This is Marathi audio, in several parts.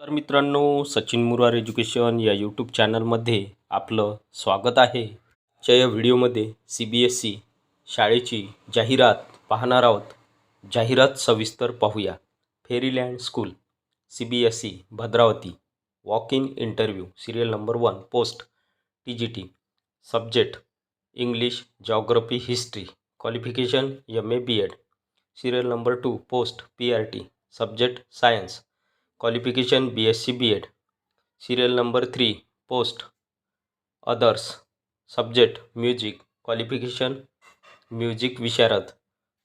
तर मित्रांनो सचिन मुरार एज्युकेशन या यूट्यूब चॅनलमध्ये आपलं स्वागत आहे. च्या या व्हिडिओमध्ये सी बी एस सी शाळेची जाहिरात पाहणार आहोत. जाहिरात सविस्तर पाहूया. Fairyland school C B S C Bhadravati. Walk in interview serial number one post T G T subject English geography history qualification M A B Ed serial number two post P R T subject science qualification B S C B Ed serial number three post others subject music qualification music Visharad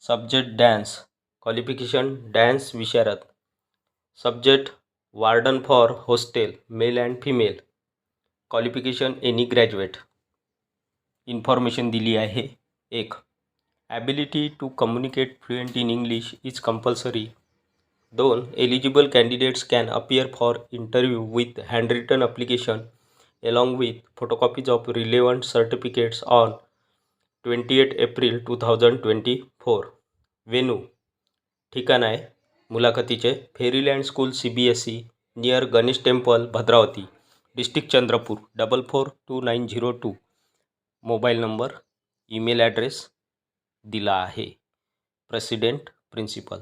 subject dance qualification dance Visharad subject warden for hostel male and female qualification any graduate information दिली आहे. एक. Ability to communicate fluent in English is compulsory दोन eligible candidates can appear for interview with handwritten application along with photocopies of relevant certificates on 28 April two thousand twenty four venue ठिकाण आहे मुलाखतीचे Fairyland school C B S E near Ganesh temple Bhadravati. District Chandrapur double four two nine zero two mobile number email address दिला आहे. President principal